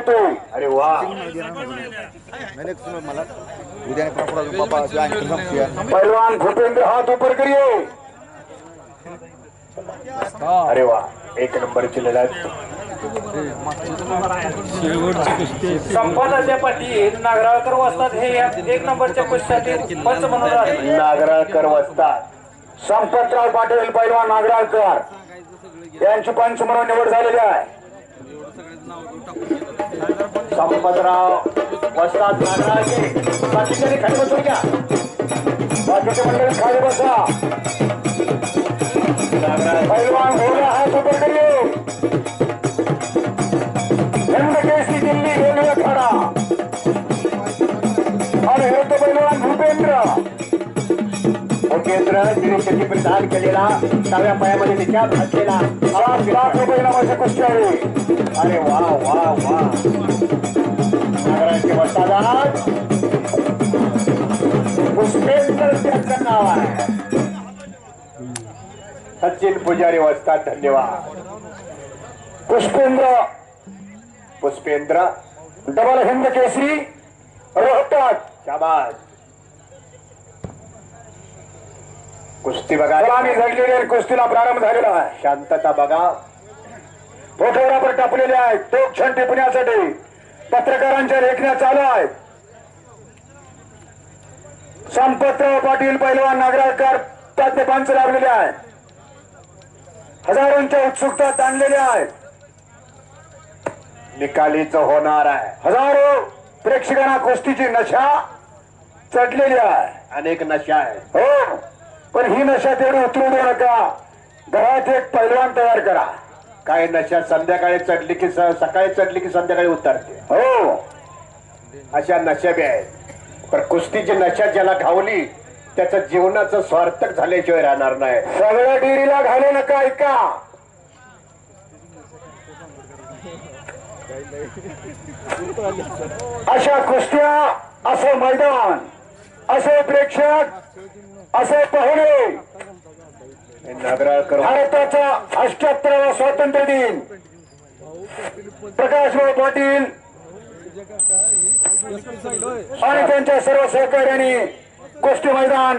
होतोय अरे वा. मला. पैलवान भूपेंद्र हात ऊपर करिये अरे वा एक नंबरची संपादाच्या पाठी नागराळकर वसतात हे एक नंबरच्या कुस्त्यातील पंच म्हणून. नागराळकर वसतात संपतराव पाटील पैलवान नागराळकर. यांची पंच म्हणून निवड झालेली आहे. संपतराव बसतात नागराळचे बाकीचे खाली बसून घ्या. बाकीचे मंडळी खाली बसा. नागराळ पैलवान हो. लाल केलेला डाव्या पायामध्ये त्याच्या घातलेला आवाज विराट रुपये नावाच्या कुस्ती आहे अरे वा वा वा. नागराळचे वसतात पुष्पेंद्र त्यांचं नाव आहे. सचिन पुजारी वसतात धन्यवाद. पुष्पेंद्र. पुष्पेंद्र. डबल हिंद केसरी रोहतक. शाबास. कुस्ती बघा. आम्ही झडलेली आहे कुस्तीला प्रारंभ झालेला आहे. शांतता बघा. फोटोग्राफर टापलेले आहेत. तो क्षण टिपण्यासाठी पत्रकारांच्या लेखण्या चालू आहेत. संपतराव पाटील पहिलवान नागराळकर त्याचे पंच लाभलेले आहेत. हजारोंच्या उत्सुकता ताणलेल्या आहेत. निकालीच होणार आहे. हजारो प्रेक्षकांना कुस्तीची नशा चढलेली आहे. अनेक नशा आहे हो. पण ही नशा तेवढी उतरू देऊ नका. घरात एक पैलवान तयार करा. काय नशा संध्याकाळी चढली की सकाळी चढली की संध्याकाळी उतरते? हो. अशा नशा बी आहेत. पण कुस्तीची नशा ज्याला घावली त्याचं जीवनाचं स्वार्थक झाल्याशिवाय राहणार नाही. सगळ्या डिरीला घालू नका ऐका. अशा कुस्त्या असं मैदान असे प्रेक्षक असे पाहुणे भारताचा अष्ट्याहत्तरावा स्वातंत्र्य दिन. प्रकाशभाऊ पाटील आणि त्यांच्या सर्व सहकार्याने कुस्ती मैदान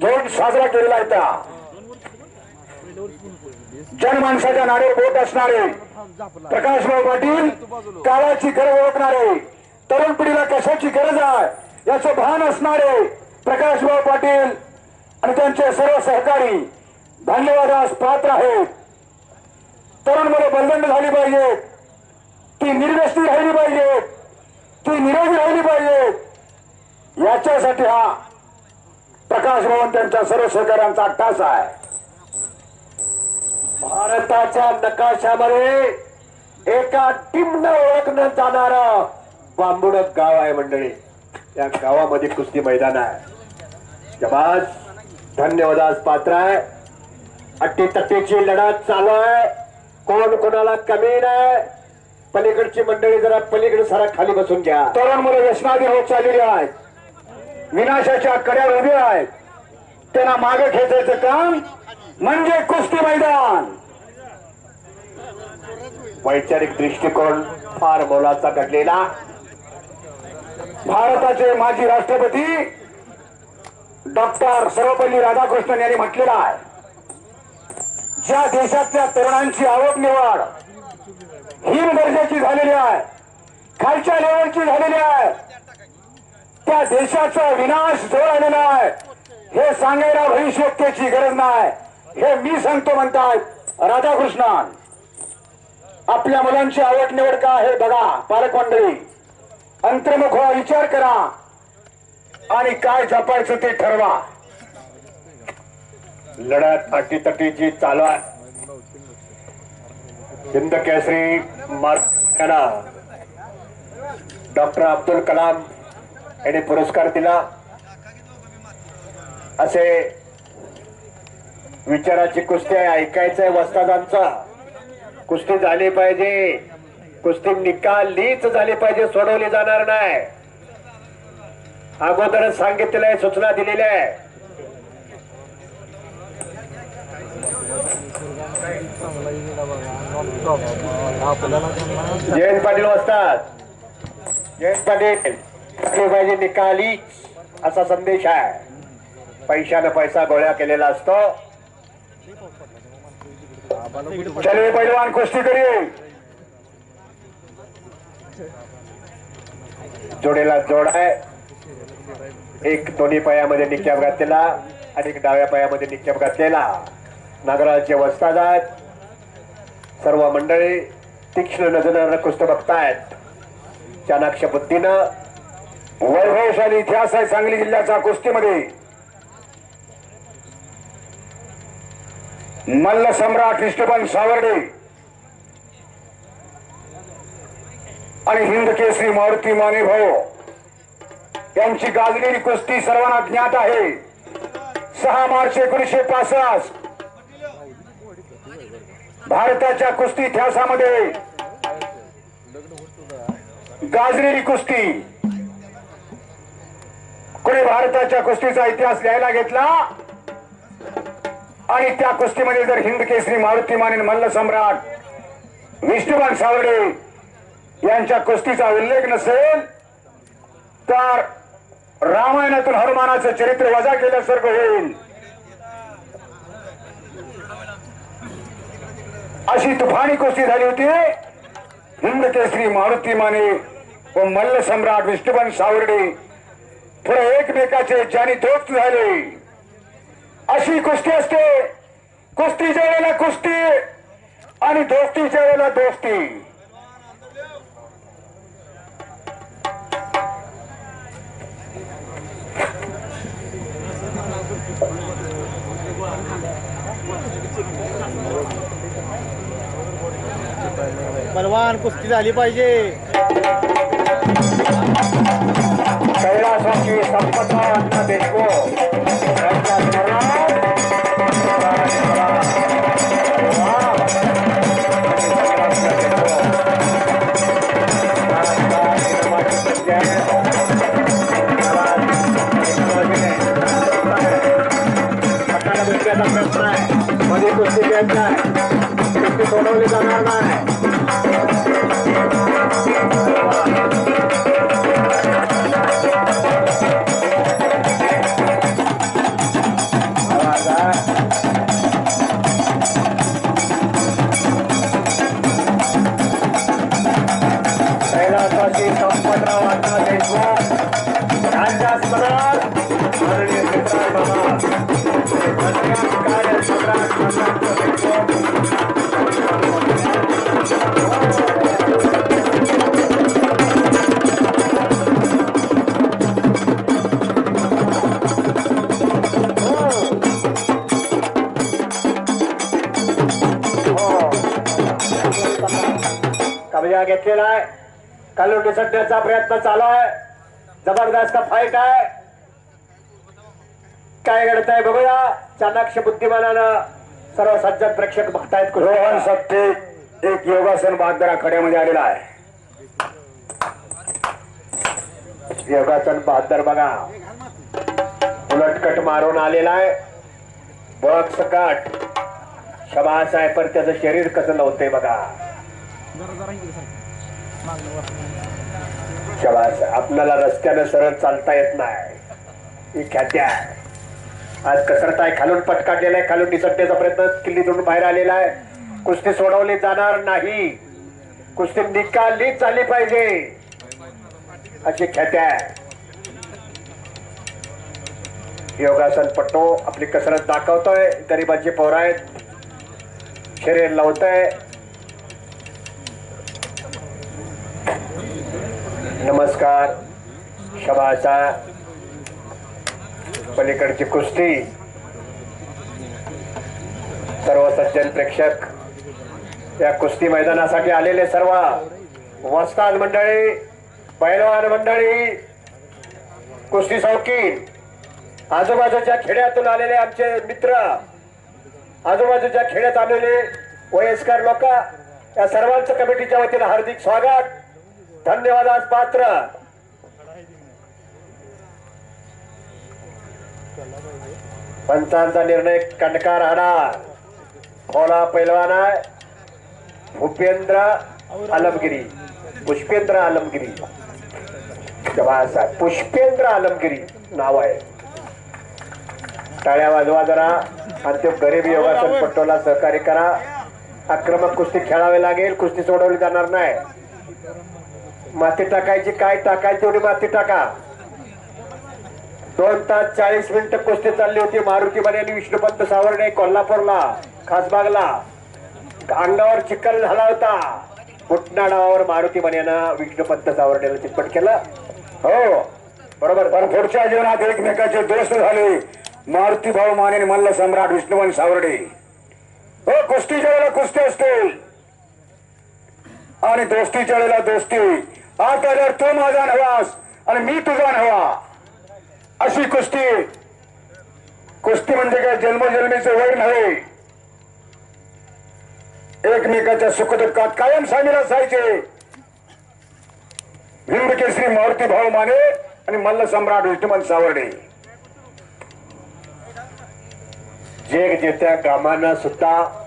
घेऊन साजरा केलेला होता जनमानसाच्या नाडे बोट असणारे प्रकाशभाऊ पाटील काळाची गरज ओळखणारे तरुण पिढीला कशाची गरज आहे याचं भान असणारे प्रकाशभाऊ पाटील आणि त्यांचे सर्व सहकारी धन्यवादास पात्र आहेत. तरुण मुलं बलदंड झाली पाहिजेत. ती निर्व्यस्ती राहिली पाहिजेत. ती निरोगी राहिली पाहिजेत. याच्यासाठी हा प्रकाश भवन त्यांच्या सर्व सहकाऱ्यांचा अट्टास आहे. भारताच्या नकाशामध्ये एका टीमनं ओळखलं जाणार बांबुडक गाव आहे मंडळी. या गावामध्ये कुस्ती मैदान आहे. जबाज धन्यवादास पात्र आहे. अट्टी तट्टीची लढत चालू आहे. कोण कोणाला कमी नाही. पलीकडची मंडळी जरा पलीकडे सारा खाली बसून घ्या. तरुण मुलं व्यसनाधीन होत चाललेली आहेत विनाशाच्या कड्यावर उभे आहेत. त्यांना मागे खेचायचं काम म्हणजे कुस्ती मैदान. वैचारिक दृष्टिकोन फार मोलाचा घडलेला. भारताचे माजी राष्ट्रपती डॉक्टर सर्वपल्ली राधाकृष्णन यांनी म्हटलेलं आहे. ज्या देशातल्या तरुणांची आवक निवड हीन दर्जाची झालेली आहे खालच्या लेवलची झालेली आहे त्या देशाचा विनाश जवळ आलेला आहे हे सांगायला भविष्यतेची गरज नाही हे मी सांगतो म्हणतात राधाकृष्णन. आपल्या मुलांची आवक निवड का हे बघा पालकमंडळी. अंतर्मुख व्हा विचार करा. आणि काय जपायचं ते ठरवा. लढत अटीतटीची चालू आहे. हिंद केसरी मार्काना डॉक्टर अब्दुल कलाम यांनी पुरस्कार दिला. असे विचाराची कुस्ती आहे. ऐकायचंय वस्तादांचा. कुस्ती झाली पाहिजे. कुस्ती निकालीच झाली पाहिजे. सोडवली जाणार नाही. अगोदरच सांगितलेलं आहे सूचना दिलेल्या आहे. जयंत पाटील असतात जयंत पाटील पाहिजे निकाली असा संदेश आहे. पैशानं पैसा गोळ्या केलेला असतो. चले पैलवान कुस्ती करी जोडेला जोड आहे. एक दोन्ही पायामध्ये निक्याप घातलेला आणि एक डाव्या पायामध्ये निक्याप घातलेला. नागराजचे वस्ताद आहेत सर्व मंडळी तीक्ष्ण नजरेनं कुस्त बघतायत. चाणाक्ष बुद्धीनं वैभवशाली इतिहास आहे सांगली जिल्ह्याचा कुस्तीमध्ये. मल्ल सम्राट निष्ठपण सावर्डे आणि हिंद केसरी मारुती माने भाऊ यांची गाजलेली कुस्ती सर्वांना ज्ञात आहे. सहा मार्च एकोणीसशे पासष्ट. भारताच्या कुस्ती इतिहासामध्ये गाजलेली कुस्ती. कोणी भारताच्या कुस्तीचा इतिहास लिहायला घेतला? आणि त्या कुस्तीमध्ये जर हिंद केसरी मारुती माने मल्ल सम्राट विष्णुमान सावडे यांच्या कुस्तीचा उल्लेख नसेल तर रामायणातून हनुमानाचं चरित्र वजा केल्यासारखं होईल. अशी तुफानी कुस्ती झाली होती. हिंद केसरी मारुती माने व मल्ल सम्राट विष्णुबन सावर्डे पुढे एकमेकाचे ज्याने दोस्त झाले. अशी कुस्ती असते. कुस्तीच्या वेळेला कुस्ती आणि दोस्तीच्या वेळेला दोस्ती. बलवान कुस्ती झाली पाहिजे. कैलासाची संपदा अण्णा देशमुख कुस्ती घ्यायची आहे कुस्ती सोडवली जाणार नाही जागा घेतलेला आहे. कालुटी सध्याचा प्रयत्न चालू आहे. जबरदस्त फाईट आहे. काय घडत आहे बघूया. चाणाक्ष बुद्धिमानानं सर्व सज्जन प्रेक्षक बघतायत रोहन सत्ते एक योगासन बहादर खड्यामध्ये आलेला आहे. योगासन बहादर बघा. उलटकट मारून आलेला आहे. Box cut. शबास आहे पण त्याचं शरीर कसं लावतंय बघा. शबास आपल्याला रस्त्यानं सरळ चालता येत नाही. ही ख्यात्या आहे. आज कसरत आहे खालून पटकाडलेला आहे खालून निसटण्याचा प्रयत्न किल्ली धरून बाहेर आलेला आहे. कुस्ती सोडवली जाणार नाही. कुस्ती निकालीच चालली पाहिजे. अशी ख्यात्या आहे. योगासन पट्टो आपली कसरत दाखवतोय. गरिबाची पोर आहेत. शरीर लावतोय. नमस्कार. शबासा पलीकडची कुस्ती. सर्व सज्जन प्रेक्षक या कुस्ती मैदानासाठी आलेले सर्व वस्ताद मंडळी पैलवान मंडळी कुस्ती शौकीन आजूबाजूच्या खेड्यातून आलेले आमचे मित्र आजूबाजूच्या खेड्यात आलेले वयस्कर लोक या सर्वांचं कमिटीच्या वतीनं हार्दिक स्वागत. धन्यवाद आज पात्र। पंचांचा निर्णय कंडकार हाडा खोला पैलवान आहे. भूपेंद्र आलमगिरी. पुष्पेंद्र आलमगिरी. शबास पुष्पेंद्र आलमगिरी नाव आहे. टाळ्या वाजवा जरा. अंतिम गरीब योगासन पट्टोला सहकार्य करा. आक्रमक कुस्ती खेळावे लागेल. कुस्ती सोडवली जाणार नाही. माती टाकायची काय टाकायची तेवढी माती टाका. दोन तास चाळीस मिनिटं कुस्ती चालली होती मारुती बने आणि विष्णुपंत सावरणे कोल्हापूरला खासबागला. अंगावर चिखल झाला होता. पुटणा नावावर मारुती बन्यानं विष्णुपंत सावरणेला चितपट केलं. हो बरोबर. पण पुढच्या जीवनात एकमेकाचे दोस्त झाले. मारुती भाऊ माने म्हणलं मल्ल सम्राट विष्णुवन सावरडे. हो कुस्तीच्या वेळेला कुस्ती असते. आणि दोस्तीच्या वेळेला दोस्ती. आठ हजार तू माझा नवास आणि मी तुझा नवा. अशी कुस्ती. कुस्ती म्हणजे काय? जन्मजन्मीचे वैर नव्हे. एकमेकाच्या सुखदुःखात कायम सामील असायचे. हिंद मारुती भाऊ माने आणि मल्ल सम्राट विष्णुमन सावर्डे. जेग जेत्या गामानं सुद्धा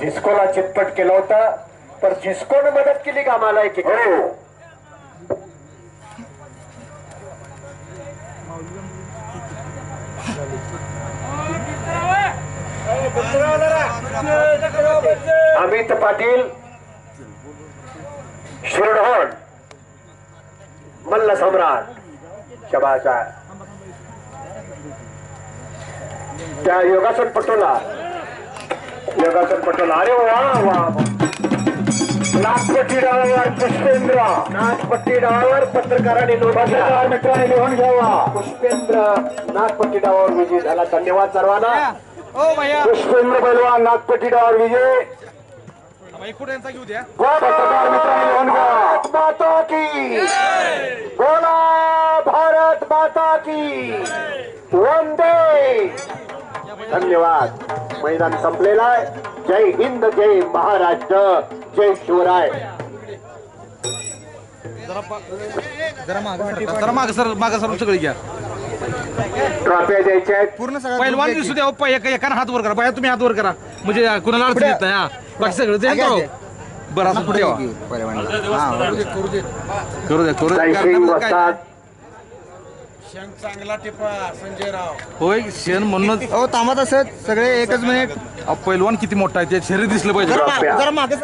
झिस्कोला चितपट केलं होता तर जिस्कोनं मदत केली गामाला एक हो. अमित पाटील शिरढोण मल्ल सम्राट आहे. त्या योगासन पटोला योगासन पटोला अरे वा वा नागपट्टी डावावर पुष्पेंद्र. नागपट्टी डावावर पत्रकारांनी. मित्रांनी लिहून घ्यावा. पुष्पेंद्र नागपट्टी डावावर विजय झाला. धन्यवाद सर्वांना. पुष्पेंद्र पैलवान नागपट्टी डावावर विजय। पत्रकार मित्रांनी भारत माता की। बोला भारत माता की। वंदे। धन्यवाद. मैदान संपलेलं आहे. जय हिंद जय महाराष्ट्र जय शिवराय. जरा माग सर माग सर सगळी घ्या. ट्रॉफ्या द्यायच्या आहेत. पूर्ण पहिलवान दिसू द्या ओप्पा एका एकानं हात वर करा. बाया तुम्ही हात वर करा. म्हणजे कुणाला अडचण येत नाही. हा. बाकी सगळं तो. घ्या. बरं असं पुढे ठेवा. हा करू द्या करू द्या जयसिंग काय- होय शेण म्हणूनच हो थांबत असत सगळे एकच मिनिट अहो, पहिलवान किती मोठा आहे. ते शरीर दिसलं पाहिजे. जरा मागे